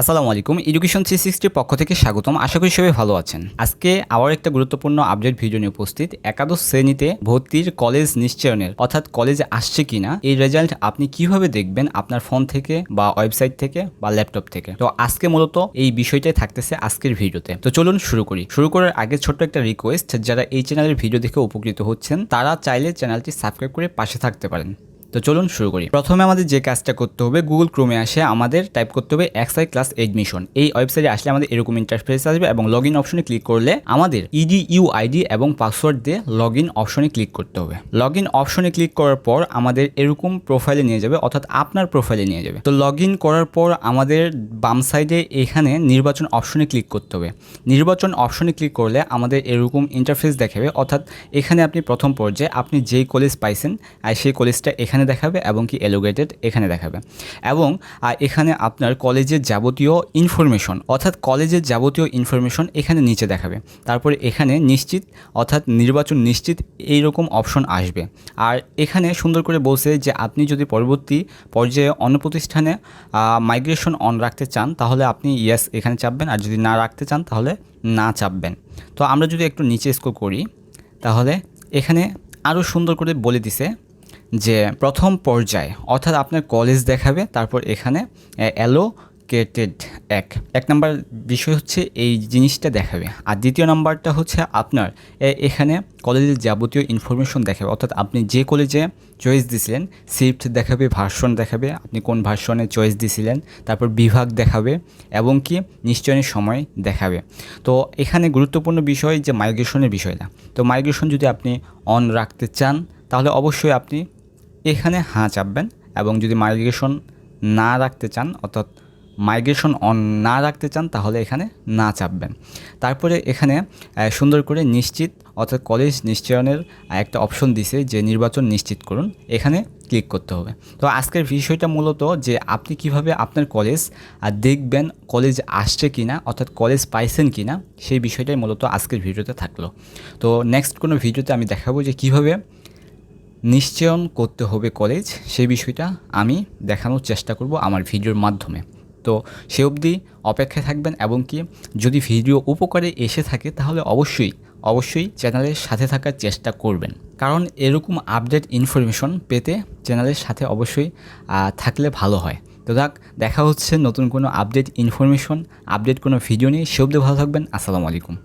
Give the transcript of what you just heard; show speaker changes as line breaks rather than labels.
আসসালামু আলাইকুম education three সিক্সটির পক্ষ থেকে স্বাগতম। আশা করি সবাই ভালো আছেন। আজকে আবার একটা গুরুত্বপূর্ণ আপডেট ভিডিও নিয়ে উপস্থিত। একাদশ শ্রেণীতে ভর্তির কলেজ নিশ্চয়নের, অর্থাৎ কলেজে আসছে কিনা, এই রেজাল্ট আপনি কীভাবে দেখবেন আপনার ফোন থেকে বা ওয়েবসাইট থেকে বা ল্যাপটপ থেকে? তো আজকে মূলত এই বিষয়টাই থাকতেছে আজকের ভিডিওতে তো। চলুন শুরু করি। শুরু করার আগে ছোট্ট একটা রিকোয়েস্ট যারা এই চ্যানেলের ভিডিও দেখে উপকৃত হচ্ছেন, তারা চাইলে চ্যানেলটি সাবস্ক্রাইব করে পাশে থাকতে পারেন। তো চলুন শুরু করি। প্রথমে আমাদের যে কাজটা করতে হবে গুগল ক্রোমে আসে আমাদের টাইপ করতে হবে এক্সআই ক্লাস এডমিশন এই ওয়েবসাইটে আসলে আমাদের এরকম ইন্টারফেস আসবে এবং লগ ইন অপশনে ক্লিক করলে আমাদের ইডি ইউ আইডি এবং পাসওয়ার্ড দিয়ে লগ ইন অপশনে ক্লিক করতে হবে। লগ ইন অপশনে ক্লিক করার পর আমাদের এরকম প্রোফাইলে নিয়ে যাবে, অর্থাৎ আপনার প্রোফাইলে নিয়ে যাবে। তো লগ ইন করার পর আমাদের বাম সাইডে এখানে নির্বাচন অপশনে ক্লিক করতে হবে। নির্বাচন অপশনে ক্লিক করলে আমাদের এরকম ইন্টারফেস দেখাবে, অর্থাৎ এখানে আপনি প্রথম পর্যায়ে আপনি যেই কলেজ পাইছেন, আর সেই কলেজটা এখানে দেখাবে এবং কি এলোগেটেড এখানে দেখাবে। এবং এখানে আপনার কলেজের যাবতীয় ইনফরমেশন অর্থাৎ কলেজের যাবতীয় ইনফরমেশন এখানে নিচে দেখাবে। তারপরে এখানে নিশ্চিত, অর্থাৎ নির্বাচন নিশ্চিত এইরকম অপশন আসবে। আর এখানে সুন্দর করে বলছে যে, আপনি যদি পরবর্তী পর্যায়ে অন্য প্রতিষ্ঠানে মাইগ্রেশন অন রাখতে চান, তাহলে আপনি ইয়েস এখানে চাপবেন। আর যদি না রাখতে চান, তাহলে না চাপবেন। তো আমরা যদি একটু নিচে স্কোর করি, তাহলে এখানে আরও সুন্দর করে বলে দিছে যে প্রথম পর্যায়ে, অর্থাৎ আপনার কলেজ দেখাবে, তারপর এখানে অ্যালোকেটেড এক। এক নাম্বার বিষয় হচ্ছে এই জিনিসটা দেখাবে। আর দ্বিতীয় নাম্বারটা হচ্ছে আপনার এখানে কলেজের যাবতীয় ইনফরমেশন দেখাবে। অর্থাৎ আপনি যে কলেজে চয়েস দিছিলেন শিফট দেখাবে ভার্সন দেখাবে, আপনি কোন ভার্সনে চয়েস দিছিলেন, তারপর বিভাগ দেখাবে, এবং কি নিশ্চয়নের সময় দেখাবে। তো এখানে গুরুত্বপূর্ণ বিষয় যে মাইগ্রেশনের বিষয়টা। তো মাইগ্রেশন যদি আপনি অন রাখতে চান, তাহলে অবশ্যই আপনি এখানে হাঁ চাপবেন এবং যদি মাইগ্রেশন না রাখতে চান, অর্থাৎ মাইগ্রেশন অন না রাখতে চান, তাহলে এখানে না চাপবেন। তারপরে এখানে সুন্দর করে নিশ্চিত, অর্থাৎ কলেজ নিশ্চয়নের একটা অপশন দিছে যে নির্বাচন নিশ্চিত করুন। এখানে ক্লিক করতে হবে। তো আজকের বিষয়টা মূলত যে আপনি কীভাবে আপনার কলেজ দেখবেন কলেজ আসছে কি না অর্থাৎ কলেজ পাইছেন কি না সেই বিষয়টাই মূলত আজকের ভিডিওতে থাকল। তো নেক্সট কোনো ভিডিওতে আমি দেখাবো যে কীভাবে নিশ্চয়ন করতে হবে কলেজ সেই বিষয়টা আমি দেখানোর চেষ্টা করব আমার ভিডিওর মাধ্যমে। তো সে অবধি অপেক্ষায় থাকবেন এবং কি যদি ভিডিও উপকারে এসে থাকে তাহলে অবশ্যই অবশ্যই চ্যানেলের সাথে থাকার চেষ্টা করবেন। কারণ এরকম আপডেট ইনফরমেশন পেতে চ্যানেলের সাথে অবশ্যই থাকলে ভালো হয়। তো দেখ দেখা হচ্ছে নতুন কোনো আপডেট ইনফরমেশন আপডেট কোনো ভিডিও নিয়ে। সে অবধি ভালো থাকবেন, আসসালামু আলাইকুম।